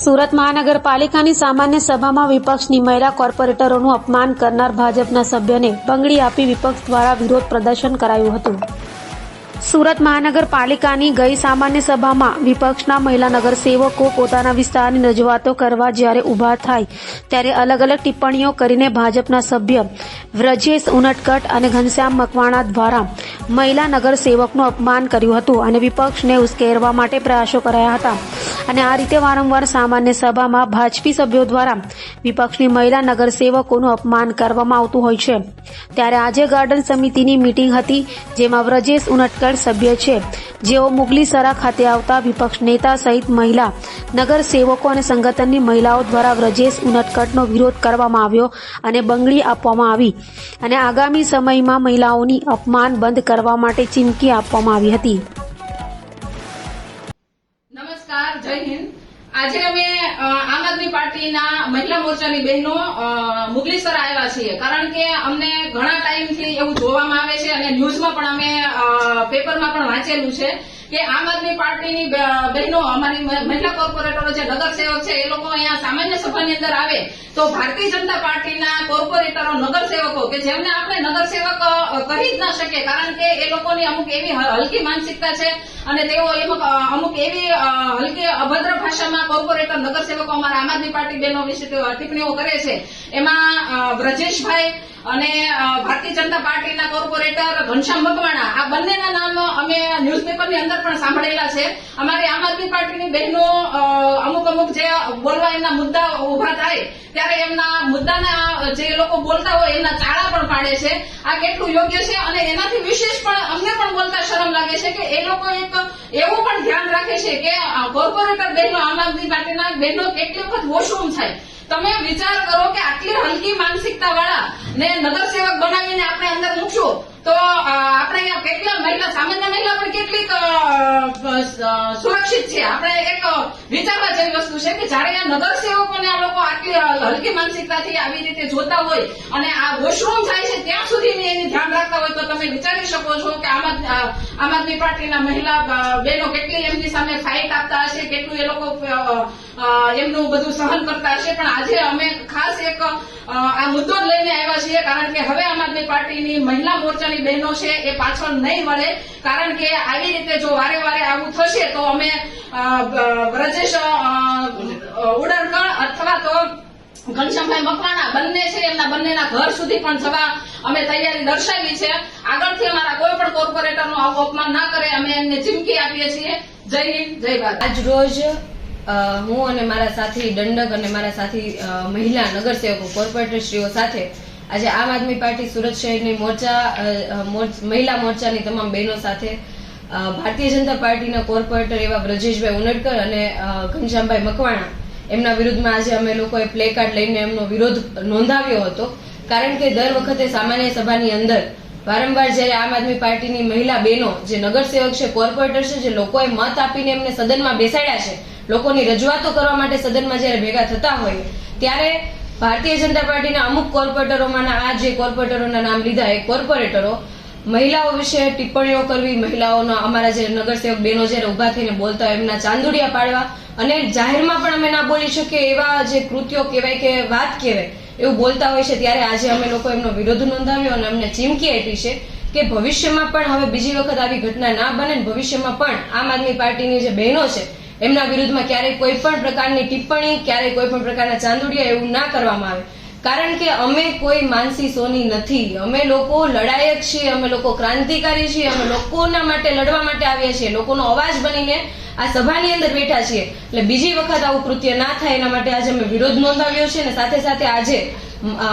સુરત મહાનગરપાલિકાની સામાન્ય સભામાં વિપક્ષની મહિલા કોર્પોરેટરોનું અપમાન કરનાર ભાજપના સભ્યને બંગડી આપી વિપક્ષ દ્વારા વિરોધ પ્રદર્શન કરાયું હતું. સુરત મહાનગરપાલિકાની ગઈ સામાન્ય સભામાં વિપક્ષના મહિલા નગરસેવકો પોતાના વિસ્તારની રજૂઆતો કરવા જ્યારે ઊભા થાય, ત્યારે અલગ અલગ ટિપ્પણીઓ કરીને ભાજપના સભ્ય વ્રજેશ ઉનટકટ અને ઘનશ્યામ મકવાણા દ્વારા મહિલા નગરસેવકનું અપમાન કર્યું હતું અને વિપક્ષને ઉશ્કેરવા માટે પ્રયાસો કરાયા હતા. અને આ રીતે વારંવાર સામાન્ય સભામાં ભાજપી સભ્યો દ્વારા વિપક્ષની મહિલા નગરસેવકોનું અપમાન કરવામાં આવતું હોય છે. ત્યારે આજે ગાર્ડન સમિતિની મીટિંગ હતી, જેમાં વ્રજેશ ઉનટકર સભ્ય છે. જેઓ મુગલીસરા ખાતે આવતા વિપક્ષ નેતા સહિત મહિલા નગરસેવકો અને સંગઠનની મહિલાઓ દ્વારા વ્રજેશ ઉનટકટનો વિરોધ કરવામાં આવ્યો અને બંગડી આપવામાં આવી. અને આગામી સમયમાં મહિલાઓની અપમાન બંધ કરવા માટે ચીમકી આપવામાં આવી હતી. આજે અમે આમ આદમી પાર્ટીના મહિલા મોરચાની બહેનો મુગલીસર આવ્યા છીએ. કારણ કે અમને ઘણા ટાઈમથી એવું જોવામાં આવે છે અને ન્યૂઝમાં પણ અમે પેપરમાં પણ વાંચેલું છે. કે આમ આદમી પાર્ટીની બહેનો, અમારી મહિલા કોર્પોરેટરો જે નગરસેવક છે, એ લોકો અહીંયા સામાન્ય સભાની અંદર આવે તો ભારતીય જનતા પાર્ટીના કોર્પોરેટરો નગરસેવકો કે જેમને આપણે નગરસેવક સેવક કહી જ ના શકીએ, કારણ કે એ લોકોની અમુક એવી હલકી માનસિકતા છે અને તેઓ અમુક એવી હલકી અભદ્ર ભાષામાં કોર્પોરેટર નગરસેવકો અમારા આમ આદમી પાર્ટી બહેનો વિશે ટિપ્પણીઓ કરે છે. એમાં વ્રજેશભાઈ અને ભારતીય જનતા પાર્ટીના કોર્પોરેટર ઘનશ્યામ મકવાણા આ બંનેના નામ અમે ન્યૂઝપેપરની અંદર પણ સાંભળેલા છે. અમારી આમ આદમી પાર્ટીની બહેનો અમુક અમુક જે બોલવા એમના મુદ્દા ઊભા થાય, ત્યારે એમના મુદ્દાના જે લોકો બોલતા હોય એમના ચાળા પણ પાડે છે. આ કેટલું યોગ્ય છે અને એનાથી વિશેષ પણ અમને પણ બોલતા શરમ લાગે છે કે એ લોકો એક એવું પણ ધ્યાન રાખે છે કે કોર્પોરેટર બહેનો, આમ આદમી પાર્ટીના બહેનો કેટલી વખત વોશરૂમ થાય. તમે વિચાર કરો કે આટલી હલકી માનસિકતા વાળા ને નગરસેવક બનાવીને આપણે અંદર મૂકશું, તો આપણે અહીંયા કેટલા મહિલા, સામાન્ય મહિલા પણ કેટલીક સુરક્ષિત છે. આપણે એક વિચારવા જેવી વસ્તુ છે કે જ્યારે આ નગરસેવકોને આ લોકો આટલી હલકી માનસિકતાથી આવી રીતે જોતા હોય અને આ વોશરૂમ એની ધ્યાન રાખતા હોય તો તમે વિચારી શકો છો કે આમ આમ આદમી પાર્ટીના મહિલા બહેનો કેટલી એમની સામે ફાઇટ આપતા હશે કેટલું એ લોકો એમનું બધું સહન કરતા હશે. પણ આજે અમે ખાસ એક આ મુદ્દો લઈને આવ્યા છીએ કારણ કે હવે આમ આદમી પાર્ટીની મહિલા મોરચાની બહેનો છે એ પાછળ નહીં મળે કારણ કે આવી રીતે જો વારે વારે આવું થશે તો અમે બ્રજેશ અ, અથવા તો ઘનશ્યામભાઈ મકવાણા, બંને છે, એમના બંનેના ઘર સુધી પણ જવા અમે તૈયારી દર્શાવી છે આગળથી અમારા કોઈ પણ કોર્પોરેટરનું આવું અપમાન ના કરે, અમે એમને ચીમકી આપીએ છીએ. જય હિન્દ, જય ભારત. આજ રોજ હું અને મારા સાથી દંડક અને મારા સાથી મહિલા નગરસેવકો, કોર્પોરેટરશ્રીઓ સાથે આજે આમ આદમી પાર્ટી, સુરત શહેરની મોરચા મહિલા મોરચાની તમામ બહેનો સાથે ભારતીય જનતા પાર્ટીના કોર્પોરેટર એવા બ્રજેશભાઈ ઉનડકર અને ઘનશ્યામભાઈ મકવાણા એમના વિરુદ્ધમાં આજે અમે લોકોએ પ્લે કાર્ડ લઈને એમનો વિરોધ નોંધાવ્યો હતો. કારણ કે દર વખતે સામાન્ય સભાની અંદર વારંવાર જ્યારે આમ આદમી પાર્ટીની મહિલા બહેનો, જે નગરસેવક છે કોર્પોરેટર છે, જે લોકોએ મત આપીને એમને સદનમાં બેસાડ્યા છે, લોકોની રજૂઆતો કરવા માટે સદનમાં જ્યારે ભેગા થતા હોય, ત્યારે ભારતીય જનતા પાર્ટીના અમુક કોર્પોરેટરોમાંના આ જે કોર્પોરેટરોના નામ લીધા, એ કોર્પોરેટરો મહિલાઓ વિશે ટિપ્પણીઓ કરવી, મહિલાઓનો અમારા જે નગરસેવક બહેનો જ્યારે ઊભા થઈને બોલતા હોય, એમના ચાંદુડિયા પાડવા. અને જાહેરમાં પણ અમે ના બોલી શકીએ એવા જે કૃત્યો કહેવાય કે વાત કહેવાય, એવું બોલતા હોય છે. ત્યારે આજે અમે લોકો એમનો વિરોધ નોંધાવ્યો અને અમને ચીમકી આપી છે કે ભવિષ્યમાં પણ હવે બીજી વખત આવી ઘટના ના બને ભવિષ્યમાં પણ આમ આદમી પાર્ટીની જે બહેનો છે, એમના વિરુદ્ધમાં ક્યારેય કોઈ પણ પ્રકારની ટિપ્પણી, ક્યારેય કોઈ પણ પ્રકારના ચાંદુડિયા એવું ના કરવામાં આવે. કારણ કે અમે કોઈ માનસી સોની નથી. અમે લોકો લડાયક છીએ, અમે લોકો ક્રાંતિકારી છીએ, અમે લોકોના માટે લડવા માટે આવ્યા છીએ, લોકોનો અવાજ બનીને આ સભાની અંદર બેઠા છીએ. એટલે બીજી વખત આવું કૃત્ય ના થાય એના માટે આજે અમે વિરોધ નોંધાવ્યો છે અને સાથે સાથે આજે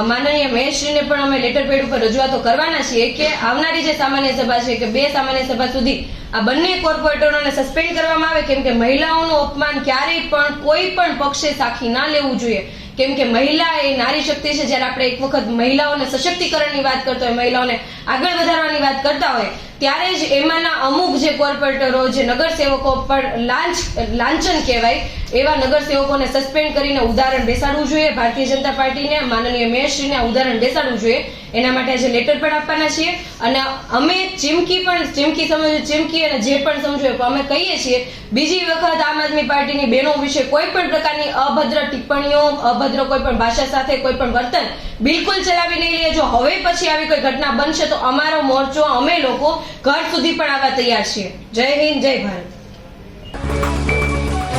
માનનીય મહેશશ્રીને પણ અમે લેટર પેડ ઉપર રજૂઆતો કરવાના છીએ કે આવનારી જે સામાન્ય સભા છે કે બે સામાન્ય સભા સુધી આ બંને કોર્પોરેટરોને સસ્પેન્ડ કરવામાં આવે, કેમ કે મહિલાઓનું અપમાન ક્યારેય પણ કોઈ પણ પક્ષે સાખી ના લેવું જોઈએ. કેમ કે મહિલા એ નારી શક્તિ છે, જ્યારે આપણે એક વખત મહિલાઓને સશક્તિકરણની વાત કરતા હોય, મહિલાઓને આગળ વધારવાની વાત કરતા હોય, ત્યારે જ એમાંના અમુક જે કોર્પોરેટરો, જે નગરસેવકો પર લાંચ, લાંચન કહેવાય એવા નગરસેવકોને સસ્પેન્ડ કરીને ઉદાહરણ બેસાડવું જોઈએ. ભારતીય જનતા પાર્ટીને, માનનીય મેયરશ્રીને ઉદાહરણ બેસાડવું જોઈએ. એના માટે આજે લેટર પણ આપવાના છીએ. અને અમે ચીમકી પણ, ચીમકી સમજો, ચીમકી અને જે પણ સમજો એ અમે કહીએ છીએ, બીજી વખત આમ આદમી પાર્ટીની બહેનો વિશે કોઈ પણ પ્રકારની અભદ્ર ટિપ્પણીઓ, અભદ્ર કોઈ પણ ભાષા સાથે કોઈ પણ વર્તન બિલકુલ ચલાવી નહીં લેજો હવે પછી આવી કોઈ ઘટના બનશે તો અમારો મોરચો, અમે લોકો ઘર સુધી પણ આવવા તૈયાર છીએ. જય હિન્દ, જય ભારત.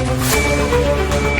Thank you.